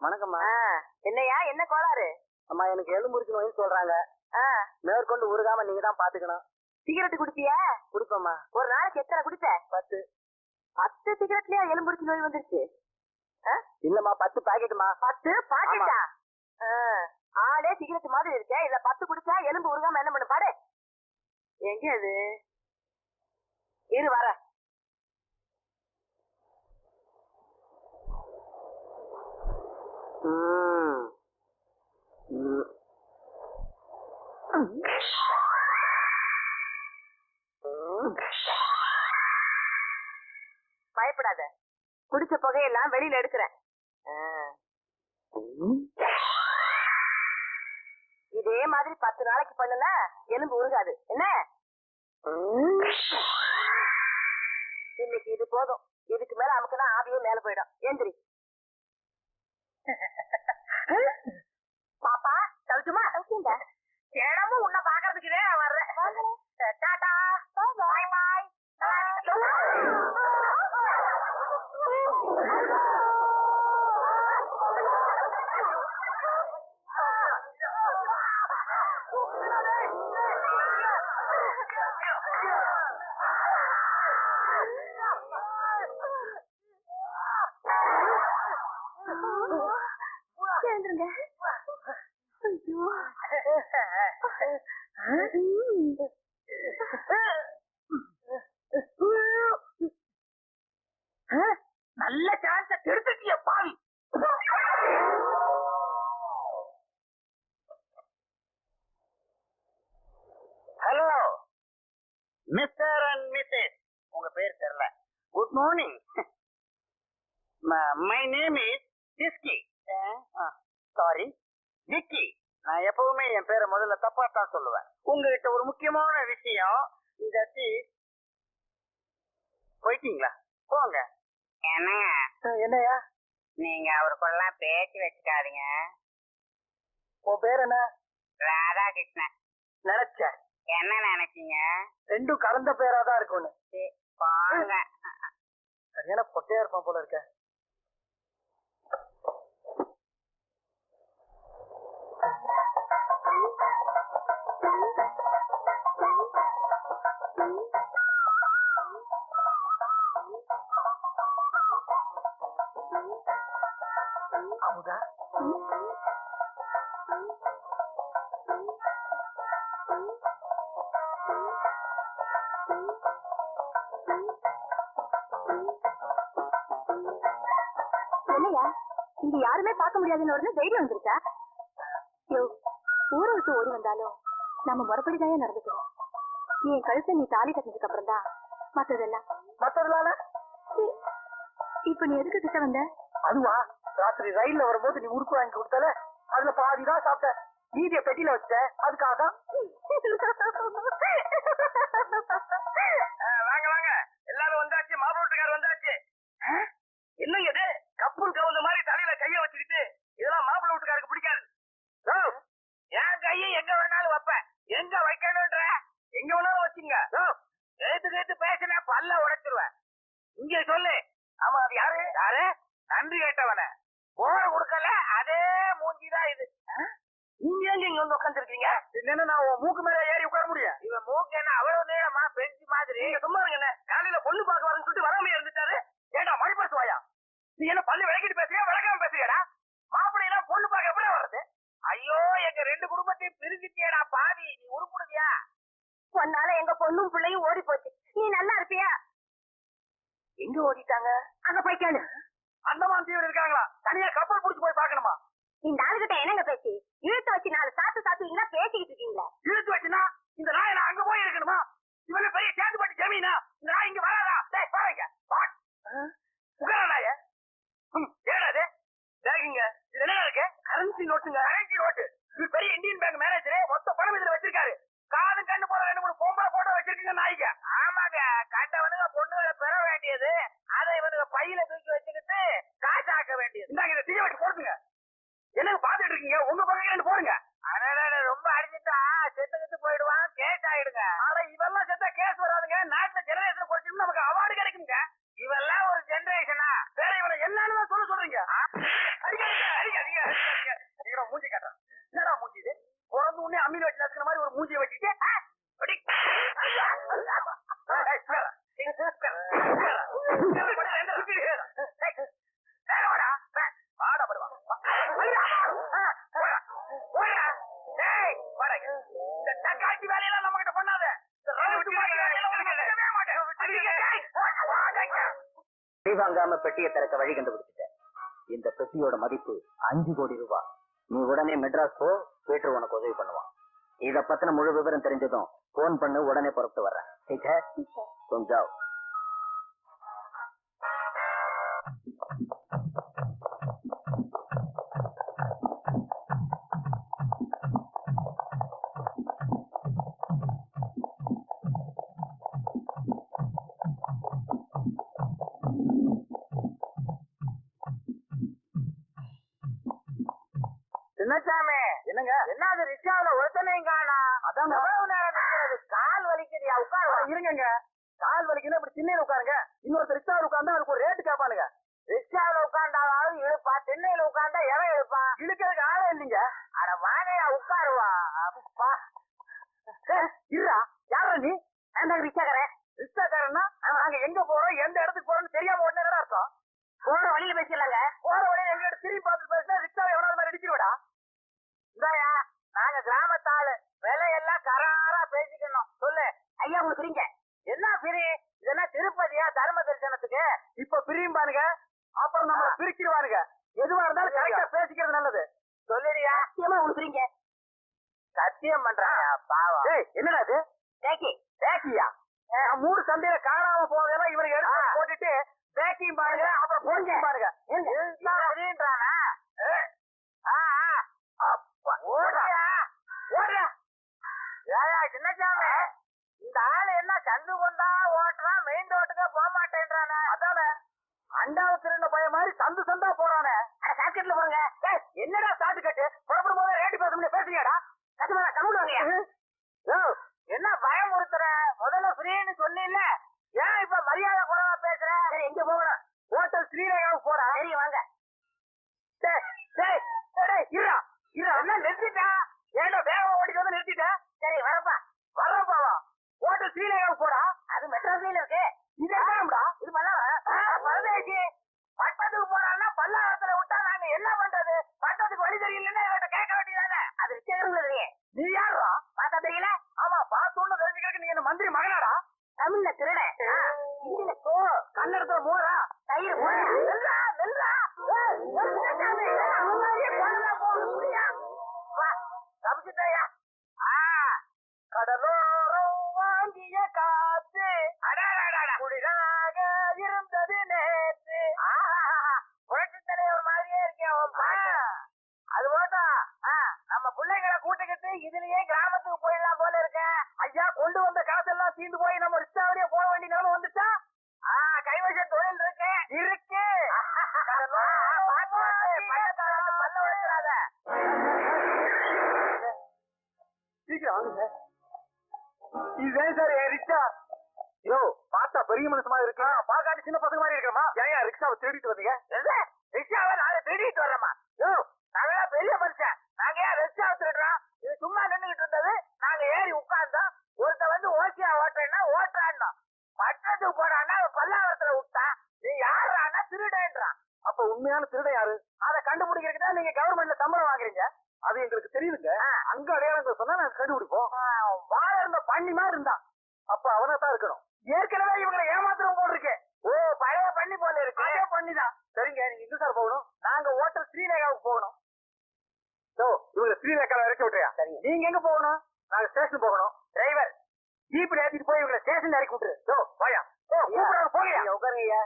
வணக்கம்மா. ஆ, என்னய்யா? என்ன கோளாறு? அம்மா எனக்கு எலும்புரிச்சு நோய் சொல்றாங்க. மேற்கொண்டு உருகாம நீங்க தான் பாத்துக்கணும். சிகரெட் குடிப்பியா குடிப்போம்மா. ஒரு நாளைக்கு எத்தனை குடிப்ப பத்து. பத்து சிகரெட்லயா எலும்புரிச்சு நோய் வந்துருச்சு? இல்லம்மா பத்து பாக்கெட்டுமா பத்து பாக்கெட்டா? ஆளே சிகரெட் மாதிரி இருக்க. இதுல பத்து குடிச்சா எலும்பு உருகாம என்ன பண்ணு? பாரு எங்க அது? இரு வர ம். ம். ம். பயப்படாத. குடிச்ச புகையெல்லாம் வெளியில எடுக்கிறேன். இதே மாதிரி பத்து நாளைக்கு பண்ணுன எலும்பு உருகாது. என்ன. இன்னைக்கு இது போதும். இதுக்கு மேல அமுக்குனா ஆவியே மேல போயிடும். எந்திரி. பாப்பா சவுச்சுமா சவுச்சுங்க தினமும் உன்னை பாக்குறதுக்கு நான் வர்றேன். டாடா. பாய் பாய் எழுந்துருங்க. ஐயோ. நல்ல சான்ஸ கெடுத்துட்டிய பாவி. ஹலோ மிஸ்டர் அண்ட் மிஸ்ஸஸ் உங்க பேர் தெரியல. Good morning my name is sorry Vicky நான் எப்பவுமே என் பேரை முதல்ல தப்பா தான் சொல்லுவேன். உங்ககிட்ட ஒரு முக்கியமான விஷயம் இந்த tea- போயிட்டீங்களா? போங்க. என்னங்க? என்னையா நீங்க அவருக்குள்ளலாம் பேச்சு வச்சுக்காதீங்க. உன் பேர் என்ன? ராதாகிருஷ்ணன். நினைச்சேன் என்ன நினைச்சீங்க? ரெண்டும் கலந்த பேரா தான் இருக்கும்னு. சரி, போங்க. சரியான பொட்டையா இருப்பான் போல இருக்க. அமுதா? என்னையா இங்க யாருமே பார்க்க முடியாதுன்னு ஒரு தைரியம் வந்துருச்சா? ஊரை விட்டு ஓடி வந்தாலும் நம்ம முறைப்படிதான் நடந்துக்கணும். என் கழுத்தை நீ தாலி கட்டினதுக்கு அப்புறம் தான் மத்ததெல்லாம். மத்ததுனால சீ, இப்ப நீ எதுக்கு கிட்ட வந்த? அதுவா? ராத்திரி ரயில்ல வரும்போது நீ உருக்கு வாங்கி கொடுத்தால அதுல பாதி தான் சாப்பிட்ட. மீதிய பெட்டியில வச்ச அதுக்காக தான் வாங்க வாங்க எல்லாரும் வந்தாச்சு மாப்பிள்ளை வீட்டுக்காரர் வந்தாச்சு என்ன இது கப்புல் கவுந்த மாதிரி தலையில கைய வச்சுக்கிட்டு இதெல்லாம் மாப்பிள்ளை வீட்டுக்காருக்கு பிடிக்காது ஓ, என் கையை எங்க வேணாலும் வைப்பேன் எங்க வைக்கணும்ன்ற? எங்க வேணாலும் வச்சுங்க. கேட்டு கேட்டு பேசினா பல்ல உடைச்சிருவேன் இங்க சொல்லு. ஆமா அது யாரு? யாரு? நன்றி கேட்டவன. போற கொடுக்கல அதே மூஞ்சிதான் இது. நீங்க எங்க இங்க வந்து உட்காந்துருக்கீங்க என்னன்னு நான் உன் மூக்கு மேல ஏறி உட்கார முடியும் இவன் மூக்கு என்ன அவ்வளவு நேரமா பெஞ்சு மாதிரி நீங்க சும்மா இருங்க என்ன காலையில பொண்ணு பார்க்க வரேன்னு சொல்லிட்டு வராம இருந்துட்டாரு ஏடா மணி பேசுவாயா நீ என்ன பள்ளி விளக்கிட்டு பேசுறியா விளக்காம பேசுறியாடா மாப்பிள்ளை எல்லாம் பொண்ணு பார்க்க எப்படி வர்றது ஐயோ எங்க ரெண்டு குடும்பத்தையும் பிரிஞ்சுட்டியடா பாவி நீ உருப்படுவியா உன்னால எங்க பொண்ணும் பிள்ளையும் ஓடி போச்சு நீ நல்லா இருப்பியா எங்க ஓடிட்டாங்க? அங்க போய் கேளு. அந்தமான் தீவிர இருக்காங்களா? தனியா கப்பல் புடிச்சு போய் பார்க்கணுமா? இந்த ஆளுகிட்ட என்னங்க பேச்சு? இழுத்து வச்சு நாலு சாத்து சாத்துவீங்களா பேசிக்கிட்டு இருக்கீங்களா? இழுத்து வச்சுனா இந்த நாய் நான் அங்க போய் இருக்கணுமா? இவன பெரிய சேர்ந்து பட்டி ஜமீனா? இந்த நாய் இங்க வராதா? டேய் பாருங்க. உட்கார நாய. ஏடாது பேகுங்க இது? என்ன இருக்கு? கரன்சி நோட்டுங்க. கரன்சி இருக்கீங்க உங்க பக்கம் போடுங்க. ரொம்ப அடிச்சுட்டா. செத்து செத்து போயிடுவான். கேஸ் ஆயிடுங்க. ஆனா இவெல்லாம் செத்தா கேஸ் வராதுங்க. நாட்டுல ஜெனரேஷன் குறைச்சிட்டு நமக்கு அவார்டு கிடைக்குங்க. இவெல்லாம் ஒரு ஜெனரேஷனா வேற இவனை என்னன்னு சொல்ல சொல்றீங்க? மூஞ்சி காட்டுறேன். என்னடா மூஞ்சி இது? பிறந்த உடனே அம்மியில் வச்சு நசுக்கிற மாதிரி ஒரு மூஞ்சியை வச்சுட்டு விடாம பெட்டியை திறக்க வழி கண்டுபிடிச்சிட்டேன் இந்த பெட்டியோட மதிப்பு அஞ்சு கோடி ரூபாய் நீ உடனே மெட்ராஸ் போ பீட்டர் உனக்கு உதவி பண்ணுவான் இத பத்தின முழு விவரம் தெரிஞ்சதும் போன் பண்ணு உடனே புறப்பட்டு வர்றேன் ठीक है तुम जाओ சின்னசாமி என்னங்க? என்ன அது ரிக்ஷாவுல ஒருத்தனையும் காணா அதான் எவ்வளவு நேரம் நிக்கிறது? கால் வலிக்குதியா? உட்காருவா இருங்கங்க. கால் வலிக்குன்னா இப்படி சின்ன உட்காருங்க. இன்னொருத்தர் ரிக்ஷாவில் உட்கார்ந்தா அதுக்கு ஒரு ரேட்டு கேட்பானுங்க ரிக்ஷாவுல உட்கார்ந்தாவது இழுப்பா. திண்ணையில உட்கார்ந்தா எவன் இழுப்பா இழுக்கிறதுக்கு ஆளே இல்லைங்க. அட வாகையா உட்காருவா. அப்பா இருடா யாரா நீ நான் தான் ரிக்ஷாக்காரன் ரிக்ஷாக்காரன்னா நாங்க எங்க போறோம் எந்த இடத்துக்கு போறோம்னு தெரியாம உடனே என்னடா அர்த்தம் போன வழியில பேசிடலாங்க போற வழியில எங்க திரும்பி பார்த்து பேசினா ரிக்ஷா எவ்வளவு மாதிரி அடிச்சிருவடா இந்தாயா நாங்க கிராமத்தாளு. விலையெல்லாம் கராரா பேசிக்கணும். சொல்லு. ஐயா உங்களுக்கு பிரிங்க. என்ன பிரி? இதென்ன திருப்பதியா தர்ம தரிசனத்துக்கு இப்ப பிரியும் பாருங்க அப்புறம் நம்ம பிரிச்சிருவானுங்க. எதுவா இருந்தாலும் கரெக்டா பேசிக்கிறது நல்லது. சொல்லுறியா சத்தியமா உங்களுக்கு புரியுங்க சத்தியம் பண்றாங்க பாவம். என்னடா இது? டேக்கி பேக்கியா? நான் மூணு சந்தையில காணாம போனதெல்லாம் இவனுக்கு எடுத்து. போட்டுட்டு பேக்கிங் பாருங்க அப்புறம் போன்சிங் பாருங்க. இதுதான் ஏய்யா, சின்னசாமி, இந்த ஆளு என்ன சந்து கொண்டா ஓட்டுறான் மெயின் ரோட்டுக்கே போக மாட்டேன்றானே. அதானே? அண்டாவ திருந்த பய மாதிரி சந்து சந்தா போறானே. சாக்கெட்ல போடுங்க. ஏய், என்னடா சாட்டு கட்டு? புறப்படும் போது ரேட்டு பேச முடியும் பேசுறியாடா? கட்டுமா கம்முடுவாங்க என்ன பயமுறுத்துற? முதல்ல ஃப்ரீன்னு சொன்னீல்ல. ஏன் இப்ப மரியாதை குறைவா பேசுற? சரி எங்க போகணும்? ஹோட்டல் ஸ்ரீரேகாவுக்கு போறா. சரி வாங்க. டேய், டேய், இருடா இருடா. என்ன நிறுத்திட்டா? ஏன்டா வேகம் ஓடிட்டு வந்து நிறுத்திட்ட? சரி வரப்பா. வர்றப்பாவா ஓட்டு ஸ்ரீரேகாவுக்கு போடா. அது மெட்ராஸ்ல இருக்கு இது என்னடா இது பல்லவரம் பட்டத்துக்கு போறான்னா பல்லாவரத்துல விட்டா நாங்க என்ன பண்றது? பட்டத்துக்கு வழி தெரியலன்னா இவட்ட கேட்க வேண்டியதானே? அது ரிச்சகரம்ல இருக்கு நீ யாரா பார்த்தா தெரியல? ஆமா பார்த்தோன்னு தெரிஞ்சுக்கிறதுக்கு நீ என்ன மந்திரி மகனாடா? தமிழ்ல திருட இந்தியில கோ கன்னடத்துல மோரா? தயிர் நில்றா, சார்? ரிக்ஷா? யோ பார்த்தா பெரிய மனுஷன் மாதிரி இருக்கு பாக்காட்டி சின்ன பசங்க மாதிரி இருக்கமா ஏன் ரிக்ஷாவை தேடிட்டு வந்தீங்க? ரிக்ஷாவை நாளை திருடிட்டு வர்றோமா யோ நாங்க பெரிய மனுஷன். நாங்க ஏன் ரிக்ஷா திருடுறோம்? இது சும்மா நின்னுகிட்டு இருந்தது. நாங்க ஏறி உட்கார்ந்தோம். ஒருத்த வந்து ஓசியா ஓட்டுறேன்னா ஓட்டுறான்னா பட்டத்துக்கு போறான்னா பல்லாவரத்துல விட்டான். நீ யாருறான்னா திருடேன்றான். அப்ப உண்மையான திருடன் யாரு? அதை கண்டுபிடிக்கிறதுக்கு தான் நீங்க கவர்மெண்ட்ல சம்பளம் வாங்குறீங்க. அது எங்களுக்கு தெரியுதுங்க. அங்க அடையாளங்கள் சொன்னா நாங்க கண்டுபிடிப்போம். வாழ இருந்த பண்ணி மாதிரி இருந்தான் அப்ப அவனா தான் இருக்கணும். ஏற்கனவே இவங்களை ஏமாத்துறோம் போல் இருக்கு. ஓ பழைய பண்ணி போல இருக்கு. அதே பண்ணிதான் சரிங்க நீங்க எங்க சார் போகணும்? நாங்க ஹோட்டல் ஸ்ரீலேகாவுக்கு போகணும். சோ இவங்க ஸ்ரீலேகால இறக்கி விட்டுறியா சரிங்க. நீங்க எங்க போகணும்? நாங்க ஸ்டேஷன் போகணும். டிரைவர். ஜீப்ல ஏத்திட்டு போய் இவங்களை ஸ்டேஷன்ல இறக்கி விட்டுரு. சோ வாயா ஓ கூப்பிடுறாங்க போகலையா உட்காருங்க